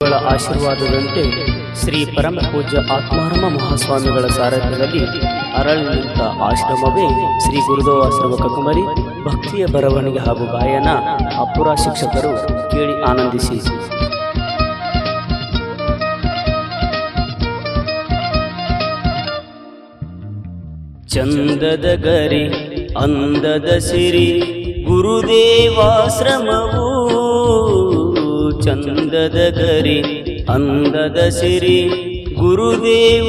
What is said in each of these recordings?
ಗಳ ಆಶೀರ್ವಾದದಂತೆ ಶ್ರೀ ಪರಮ ಪೂಜ್ಯ ಆತ್ಮಾರಾಮ ಮಹಾಸ್ವಾಮಿಗಳ ಸಾರಥ್ಯದಲ್ಲಿ ಅರಳಿದ ಆಶ್ರಮವೇ ಶ್ರೀ ಗುರುದೇವ ಆಶ್ರಮ ಕಕುಮರಿ ಭಕ್ತಿಯ ಬರವಣಿಗೆ ಹಾಗೂ ಗಾಯನ ಅಪುರ ಶಿಕ್ಷಕರು ಕೇಳಿ ಆನಂದಿಸಿ. ಚಂದದ ಗರಿ, ಅಂದದ ಸಿರಿ, ಗುರುದೇವಾಶ್ರಮವು ಚಂದದ ಗರಿ ಅಂದದ ಸಿರಿ ಗುರುದೇವಾಶ್ರಮವು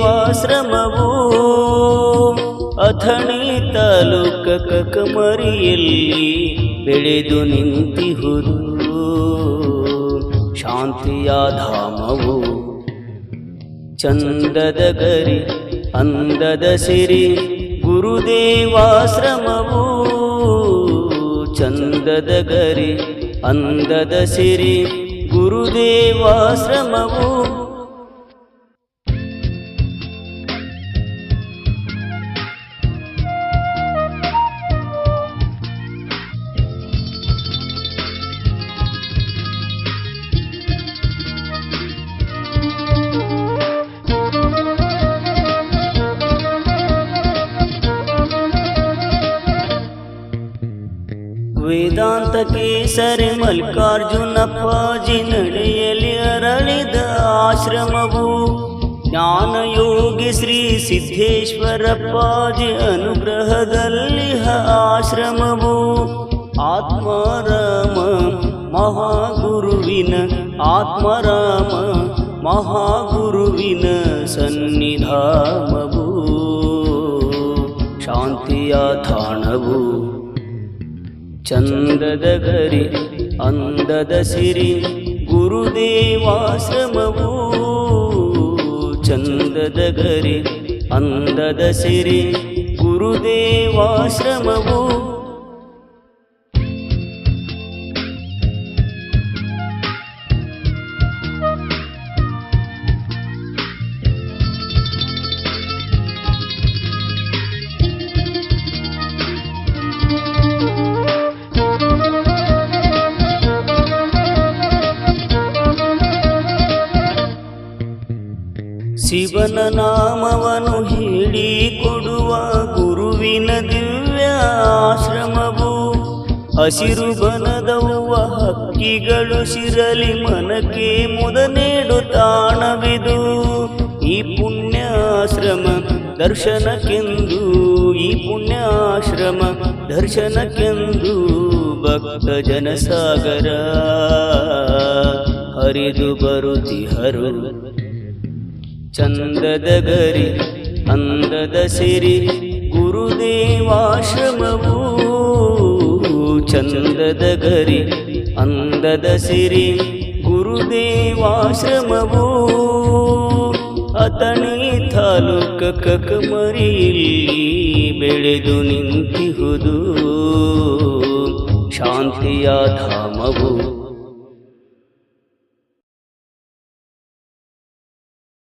ಅಥಣಿ ತಾಲೂಕ ಕಕಮರಿಯಲ್ಲಿ ಬೆಳೆದು ನಿಂತಿಹುದು. ಶಾಂತಿಯ ಧಾಮವು. ಚಂದದ ಗರಿ, ಅಂದದ ಸಿರಿ ಗುರುದೇವಾಶ್ರಮವು ಚಂದದ ಗರಿ, ಅಂದದ ಸಿರಿ ಗುರುದೇವಾಶ್ರಮವು ವೇದಾಂತ ಕೇಸರಿ ಮಲ್ಲಿಕಾರ್ಜುನಪ್ಪಾಜಿ ನಡೆಯಲಿ ಅರಳಿದ ಆಶ್ರಮವು ಜ್ಞಾನಯೋಗಿ ಶ್ರೀ ಸಿದ್ದೇಶ್ವರಪ್ಪಾಜಿ ಅನುಗ್ರಹದಲ್ಲಿ ಆಶ್ರಮವು. ಆತ್ಮರಾಮ ಮಹಾಗುರುವಿನ ಆತ್ಮರಾಮ ಮಹಾಗುರುವಿನ ಸನ್ನಿಧಾಮವು ಶಾಂತಿಯ ತಾಣವು ಚಂದದ ಗರಿ ಅಂದದ ಸಿರಿ ಗುರುದೇವಾಶ್ರಮವು. ಚಂದದ ಗರಿ ಅಂದದ ಸಿರಿ ಗುರುದೇವಾಶ್ರಮವು. ಶಿವನ ನಾಮವನ್ನು ಹೇಳಿ ಕೊಡುವ ಗುರುವಿನ ದಿವ್ಯ ಆಶ್ರಮವು ಹಸಿರು ಬನದವ್ವ ಹಕ್ಕಿಗಳು ಶಿರಲಿ ಮನಕ್ಕೆ ಮುದ ನೀಡು ತಾಣವಿದು. ಈ ಪುಣ್ಯಾಶ್ರಮ ದರ್ಶನಕ್ಕೆಂದು, ಈ ಪುಣ್ಯಾಶ್ರಮ ದರ್ಶನಕ್ಕೆಂದು ಭಕ್ತ ಜನಸಾಗರ. ಹರಿದು ಬರುತ್ತಿಹರು ಚಂದದ ಗರಿ ಅಂದದ ಸಿರಿ ಗುರುದೇವಾಶ್ರಮವು ಚಂದದ ಗರಿ ಅಂದದ ಸಿರಿ ಗುರುದೇವಾಶ್ರಮವು ಅತಣಿ ತಾಲೂಕ ಕಕಮರಿಯಲ್ಲಿ ಬೆಳೆದು ನಿಂತಿಹುದು, ಶಾಂತಿಯ ಧಾಮವು.